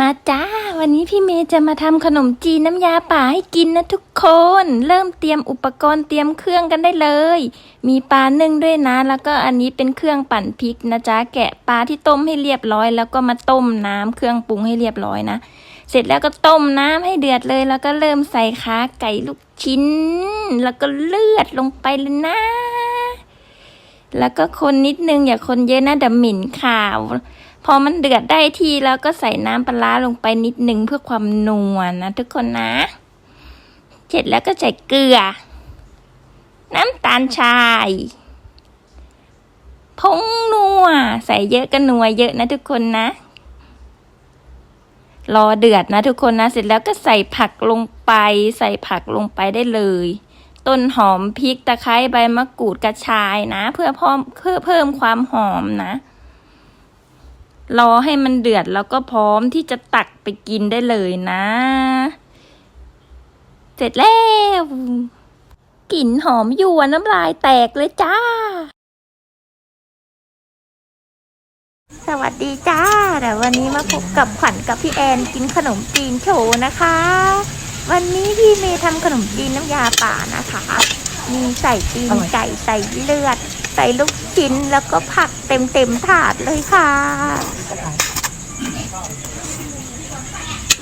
มาจ้า วันนี้พี่เมย์จะมาทำขนมจีนน้ำยาป่าให้กินนะทุกคน เริ่มเตรียมอุปกรณ์เตรียมเครื่องกันได้เลย มีปลานึ่งด้วยนะ แล้วก็อันนี้เป็นเครื่องปั่นพริกนะจ๊ะแกะปลาที่ต้มให้เรียบร้อย แล้วก็มาต้มน้ำเครื่องปรุงให้เรียบร้อยนะ เสร็จแล้วก็ต้มน้ำให้เดือดเลย แล้วก็เริ่มใส่ขาไก่ลูกชิ้น แล้วก็เลือดลงไปเลยนะ แล้วก็คนนิดนึงอย่าคนเยอะนะเดี๋ยวหมิ่นขาว พอมันเดือดได้ที่แล้วก็ใส่น้ำปลาลงไปนิดนึงเพื่อความนัวนะทุกคนนะ เสร็จแล้วก็ใส่เกลือ น้ำตาลชายผงนัว ใส่เยอะก็นัวเยอะนะทุกคนนะ รอเดือดนะทุกคนนะ เสร็จแล้วก็ใส่ผักลงไป ใส่ผักลงไปได้เลย ต้นหอมพริกตะไคร้ใบมะกรูดกระชายนะ เพื่อเพิ่มเพื่อเพิ่มความหอมนะ รอให้มันเดือดแล้วก็พร้อมที่จะตักไปกินได้เลยนะ เสร็จแล้วกลิ่นหอมยวนน้ำลายแตกเลยจ้า สวัสดีจ้าเดี๋ยววันนี้มาพบกับขวัญกับพี่แอนกินขนมจีนโชว์นะคะ วันนี้พี่เมย์ทำขนมจีนน้ำยาป่านะคะ มีใส่ตีนไก่ใส่เลือด ใส่ลูกชิ้นแล้วก็ผักเต็มเต็มๆถาดเลยค่ะ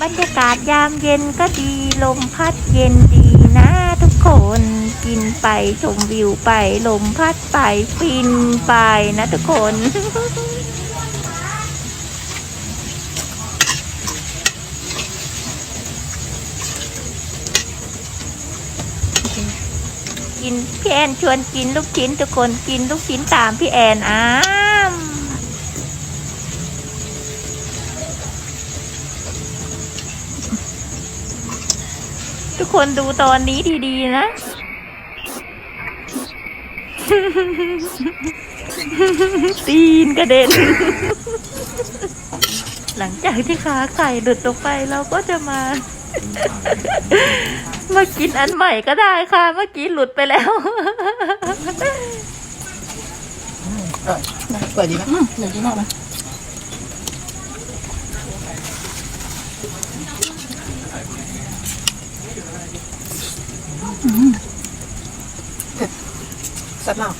บรรยากาศยามเย็นก็ดีลมพัดเย็นดีนะทุกคนกินไปชมวิวไปลมพัดไปฟินไปนะทุกคนกินพี่แอนชวนกินลูกชิ้นทุกคนกินลูกชิ้นตามพี่แอนอ้า ทุกคนดูตอนนี้ดีๆนะ ตีนกระเด็น หลังจากที่ขาไก่หลุดลงไปเราก็จะมา มากินอันใหม่ก็ได้ค่ะ เมื่อกี้หลุดไปแล้วเปิดดีไหมอืมเดี๋ยวดีมากไหมอืม เผ็ดแซ่บมาก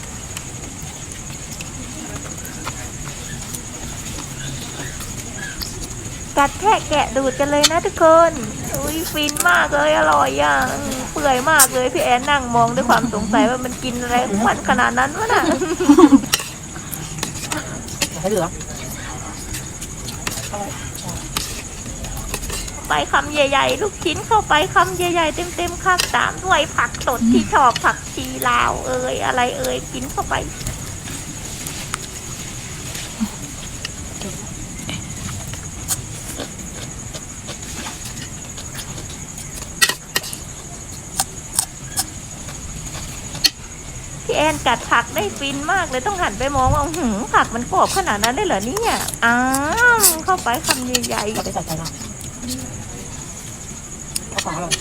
กัดแทะแกะดูดกันเลยนะทุกคน อุ้ยฟินมากเลยอร่อยอะอืมเปื่อยมากเลยพี่แอนนั่งมองด้วยความสงสัยว่ามันกินอะไรของมันขนาดนั้นวะน่ะอย่าให้เหลือ ไป คำใหญ่ๆ ลูกชิ้นเข้าไปคำใหญ่ๆ เต็มๆครับตามด้วยผักสดที่ชอบผักชีลาวเอ่ยอะไรเอ่ยกินเข้าไป พี่แอนกัดผักได้ฟินมากเลยต้องหันไปมองว่าอื้อหือผักมันกรอบขนาดนั้นได้เหรอเนี่ยอ้ามเข้าไปคำใหญ่ๆเอาไปใส่ใจเราเอา ของอร่อย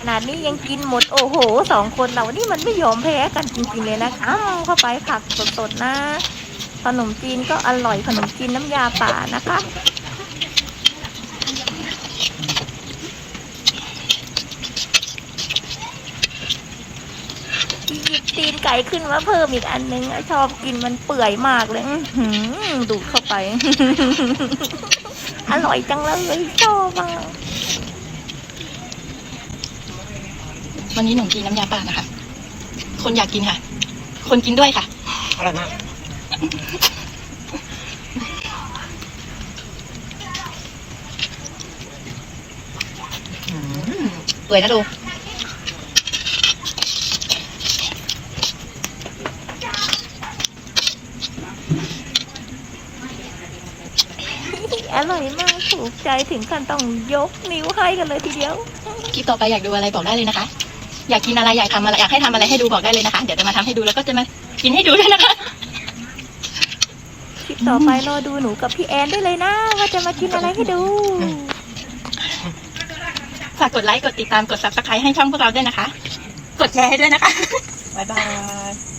ขนาดนี้ยังกินหมดโอ้โหสองคนเรานี่มันไม่ยอมแพ้กันจริงๆเลยนะอ้าเข้าไปผักสดๆนะ ขนมจีนก็อร่อยขนมจีนน้ำยาป่านะคะหยิบ ตีนไก่ขึ้นมาเพิ่มอีกอันนึงชอบกินมันเปื่อยมากเลยอื้อหือดูดเข้าไป อร่อยจังเลยชอบมากวันนี้หนูกินน้ำยาป่านะคะ คนอยากกินค่ะ คนกินด้วยค่ะอร่อยมากอืมเปื่อยนะดู อร่อยมากถูกใจถึงขั้นต้องยกนิ้วให้กันเลยทีเดียว คลิปต่อไปอยากดูอะไรบอกได้เลยนะคะ อยากกินอะไรอยากทำอะไรอยากให้ทำอะไรให้ดูบอกได้เลยนะคะ เดี๋ยวจะมาทำให้ดูแล้วก็จะมากินให้ดูด้วยนะคะ คลิปต่อไปรอดูหนูกับพี่แอนได้เลยนะ ว่าจะมากินอะไรให้ดู ฝากกดไลค์กดติดตามกด subscribe ให้ช่องพวกเราด้วยนะคะ กดแชร์ให้ด้วยนะคะ บ๊ายบาย